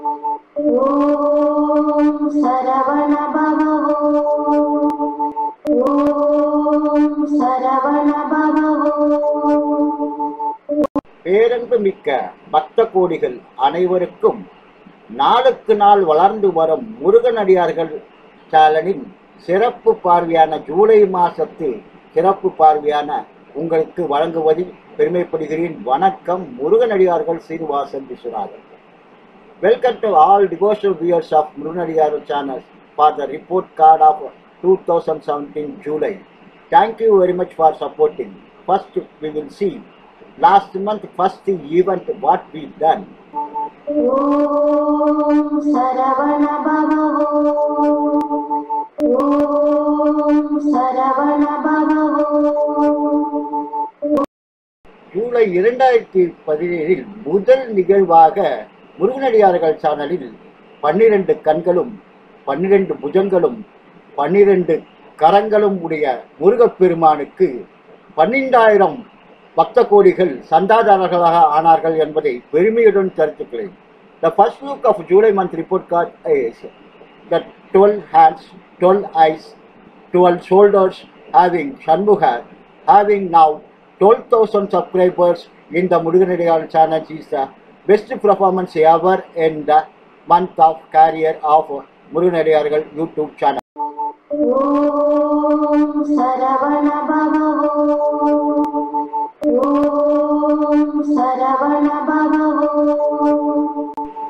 ॐ सरवणभवो ॐ सरवणभवो பேரன்பு மிக்க பக்த கோடிகள் அனைவருக்கும் நாளுக்கு நாள் வளர்ந்து வரும் முருகனடியார்கள் சேனலின் சிறப்பு பார்வையான ஜூலை மாசத்து சிறப்பு பார்வையான உங்களுக்கு வழங்குவதில் பெருமைப்படுகிறேன் வணக்கம் முருகனடியார்கள் Srinivasan Viswanathan Welcome to all devotional viewers of Mrunadigaru channel for the report card of 2017 July. Thank you very much for supporting. First, we will see last month first event what we done. ஓம் சரவண ஜூலை இரண்டாயிரத்தி பதினேழில் முதல் நிகழ்வாக முருகனடியார்கள் சேனலில் பன்னிரண்டு கண்களும் பன்னிரண்டு புஜங்களும் பன்னிரண்டு கரங்களும் உடைய முருகப்பெருமானுக்கு பன்னிண்டாயிரம் பக்த கோடிகள் சந்தாதாரர்களாக ஆனார்கள் என்பதை பெருமையுடன் கருத்துக்கிறேன் the first look of July month report card is the twelve hands twelve eyes twelve shoulders having Shanmuga having now twelve thousand subscribers இந்த Muruganadiyar channel is best performance ever in the month of career of முருகனடியார்கள் YouTube channel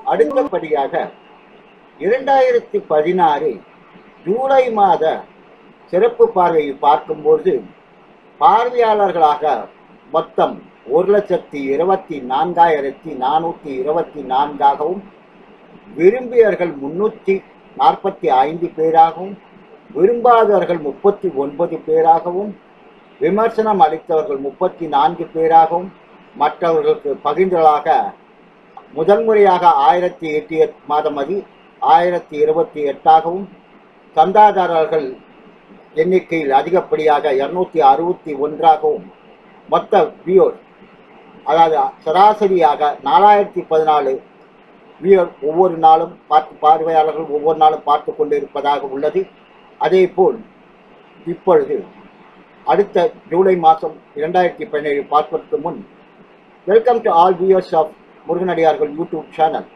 அடுத்தபடியாக இரண்டாயிரத்தி பதினாறு ஜூலை மாத சிறப்பு பார்வையை பார்க்கும்போது பார்வையாளர்களாக மொத்தம் ஒரு லட்சத்தி இருபத்தி நான்காயிரத்தி நானூற்றி இருபத்தி நான்காகவும் விரும்பியவர்கள் முன்னூற்றி நாற்பத்தி ஐந்து பேராகவும் விரும்பாதவர்கள் முப்பத்தி ஒன்பது பேராகவும் விமர்சனம் அளித்தவர்கள் முப்பத்தி நான்கு பேராகவும் மற்றவர்களுக்கு பகிர்ந்ததாக முதல் முறையாக ஆயிரத்தி எட்டு மாதம் அது ஆயிரத்தி இருபத்தி எட்டாகவும் சந்தாதாரர்கள் எண்ணிக்கையில் அதிகப்படியாக இருநூத்தி அறுபத்தி ஒன்றாகவும் மொத்த வியூர் அதாவது சராசரியாக நாலாயிரத்தி பதினாலு வீரர் ஒவ்வொரு நாளும் பார்த்து பார்வையாளர்கள் ஒவ்வொரு நாளும் பார்த்து கொண்டிருப்பதாக உள்ளது. அதே போல் இப்பொழுது அடுத்த ஜூலை மாதம் இரண்டாயிரத்தி பதினேழு பார்ப்பதற்கு முன் welcome to all viewers of முருகனடியார்கள் YouTube channel.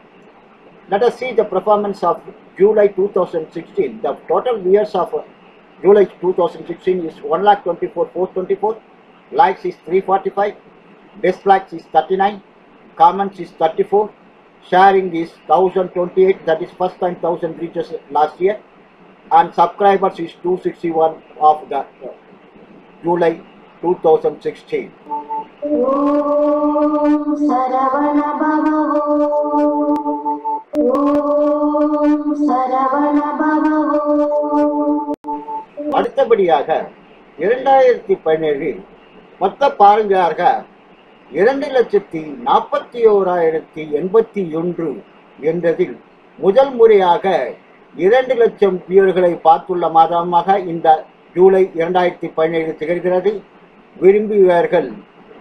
Let us see the performance of July two thousand sixteen the total viewers of July two thousand sixteen is one lakh twenty four four twenty four likes is three forty five dislikes is 39, comments is 34, sharing is 1028, that is first time 1000 reaches last year, and subscribers is 261 of the uh, July 2016. அடுத்தபடியாக இரண்டாயிரத்தி பதினேழில் மொத்த பாருங்காக இரண்டு லட்சத்தி நாற்பத்தி ஓராயிரத்தி எண்பத்தி ஒன்று என்றதில் முதல் முறையாக இரண்டு லட்சம் வியூர்களை பார்த்துள்ள மாதமாக இந்த ஜூலை இரண்டாயிரத்தி பதினேழு திகழ்கிறது. விரும்பியவர்கள்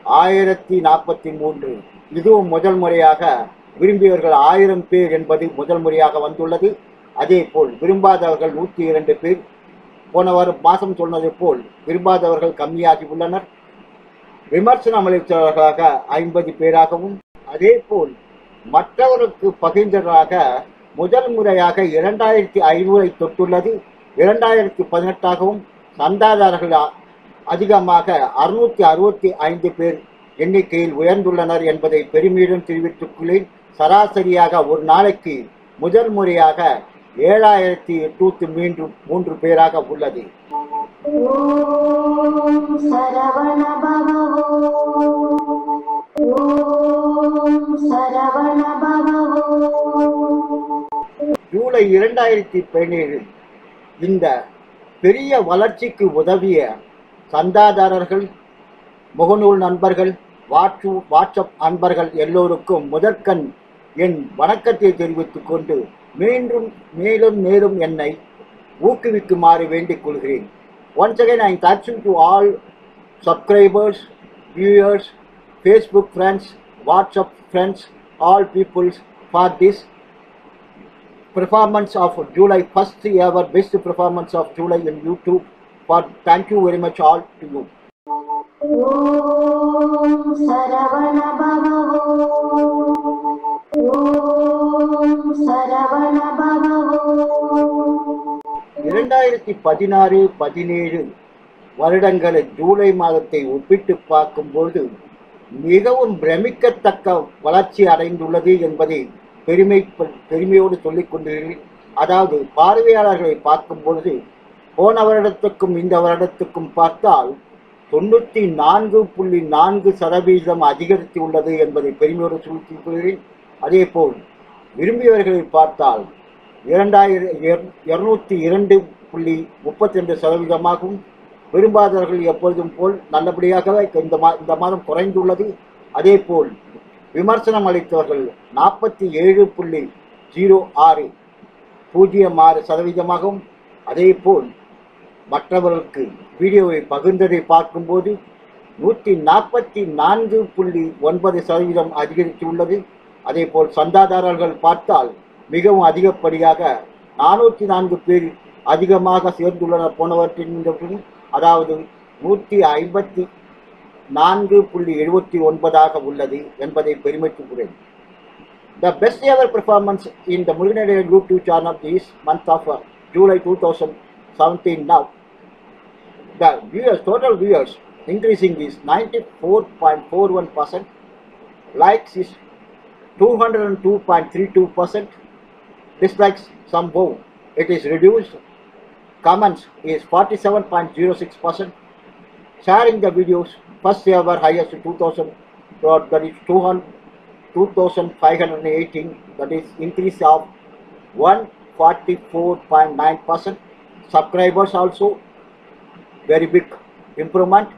ஆயிரத்தி நாற்பத்தி மூன்று. இதுவும் முதல் முறையாக விரும்பியவர்கள் ஆயிரம் பேர் என்பது முதல் முறையாக வந்துள்ளது. அதே போல் விரும்பாதவர்கள் நூற்றி இரண்டு பேர். போன வாரம் மாதம் சொன்னது போல் விரும்பாதவர்கள் கம்மியாகி உள்ளனர். விமர்சனம் அளித்தவர்களாக ஐம்பது பேராகவும் அதே போல் மற்றவருக்கு பகிர்ந்தவராக முதல் முறையாக இரண்டாயிரத்தி ஐநூறை தொட்டுள்ளது. இரண்டாயிரத்தி பதினெட்டாகவும் சந்தாதாரர்கள் அதிகமாக அறுநூத்தி அறுபத்தி ஐந்து பேர் எண்ணிக்கையில் உயர்ந்துள்ளனர் என்பதை பெருமையுடன் தெரிவித்துள்ளேன் சராசரியாக ஒரு நாளைக்கு முதல் முறையாக ஏழாயிரத்தி எட்நூத்தி மீண்டும் மூன்று பேராக உள்ளது. ॐ सरवणभवो ॐ सरवणभवो ஜூலை இரண்டாயிரத்தி பதினேழு இந்த பெரிய வளர்ச்சிக்கு உதவிய சந்தாதாரர்கள் முகநூல் நண்பர்கள் வாட்சு வாட்ஸ்அப் அன்பர்கள் எல்லோருக்கும் முதற்கண் என் வணக்கத்தை தெரிவித்துக் கொண்டு மீண்டும் மேலும் மேலும் என்னை ஊக்குவிக்குமாறு வேண்டிக் கொள்கிறேன் Once again, I am thankful to all subscribers, viewers, Facebook friends, WhatsApp friends, all peoples, for this performance of July, first ever best performance of July in YouTube. For thank you very much all to you. பதினாறு பதினேழு வருடங்களை ஜூலை மாதத்தை ஒப்பிட்டு பார்க்கும்போது மிகவும் பிரமிக்கத்தக்க வளர்ச்சி அடைந்துள்ளது என்பதை பெருமை பெருமையோடு சொல்லிக் கொண்டிருக்கிறேன். அதாவது பார்வையாளர்களை பார்க்கும் பொழுது போன வருடத்துக்கும் இந்த வருடத்துக்கும் பார்த்தால் தொண்ணூற்றி நான்கு புள்ளி நான்கு சதவீதம் அதிகரித்து உள்ளது என்பதை பெருமையோடு சொல்லிக் கொள்கிறேன். அதேபோல் விரும்பியவர்களை பார்த்தால் இரண்டாயிரம் இருநூத்தி இரண்டு புள்ளி முப்பத்தி ரெண்டு சதவீதமாகவும் விரும்பாதவர்கள் எப்பொழுதும் போல் நல்லபடியாக இந்த மா இந்த மாதம் குறைந்துள்ளது. அதே போல் விமர்சனம் அளித்தவர்கள் நாற்பத்தி ஏழு புள்ளி ஜீரோ ஆறு பூஜ்ஜியம் ஆறு சதவீதமாகவும் அதே போல் மற்றவர்களுக்கு வீடியோவை பகிர்ந்ததை பார்க்கும்போது நூற்றி நாற்பத்தி நான்கு புள்ளி ஒன்பது சதவீதம் அதிகரித்துள்ளது. அதே போல் சந்தாதாரர்கள் பார்த்தால் மிகவும் அதிகப்படியாக நானூற்றி நான்கு பேர் அதிகமாக சேர்ந்துள்ளனர் போனவற்றின் அதாவது நூற்றி ஐம்பத்தி நான்கு புள்ளி எழுபத்தி ஒன்பதாக உள்ளது என்பதை பெருமைக்குகிறேன் The best ever performance in the Muruganade YouTube channel this month of uh, July 2017 now. The viewers, total viewers increasing is 94.41%, likes is 202.32%, dislikes somehow it is reduced, comments is 47.06%, sharing the videos first ever highest 2000 dot- that is 200 2518 that is increase of 144.9% subscribers also very big improvement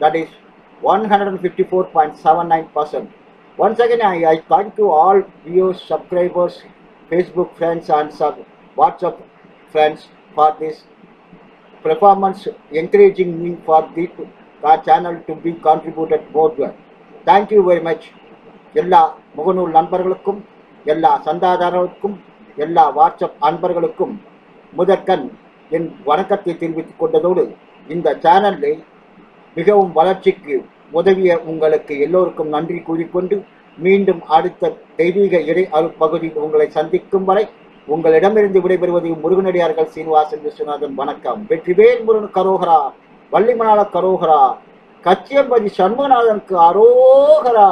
that is 154.79% once again I, I thank you all viewers subscribers facebook friends and sub whatsapp friends for this performance encouraging me for the our channel to be contributed more well. Thank you very much. எல்லா முகநூல் நண்பர்களுக்கும் எல்லா சந்தாதாரர்களுக்கும் எல்லா WhatsApp அன்பர்களுக்கும் முதற்கண் என் வணக்கத்தை தெரிவித்துக் கொண்டதோடு இந்த சேனலை மிகவும் வளர்ச்சிக்கு உதவிய உங்களுக்கு எல்லோருக்கும் நன்றி கூறிக்கொண்டு மீண்டும் அடுத்த தெய்வீக இடை அருள் பகுதி உங்களை சந்திக்கும் வரை உங்களிடமிருந்து விடைபெறுவது முருகனடியார்கள் சீனிவாசன் விஸ்வநாதன். வணக்கம். வெற்றிவேல் முருகன் கரோகரா வள்ளிமணால கரோகரா கச்சியம்பதி சண்முகநாதனுக்கு அரோகரா.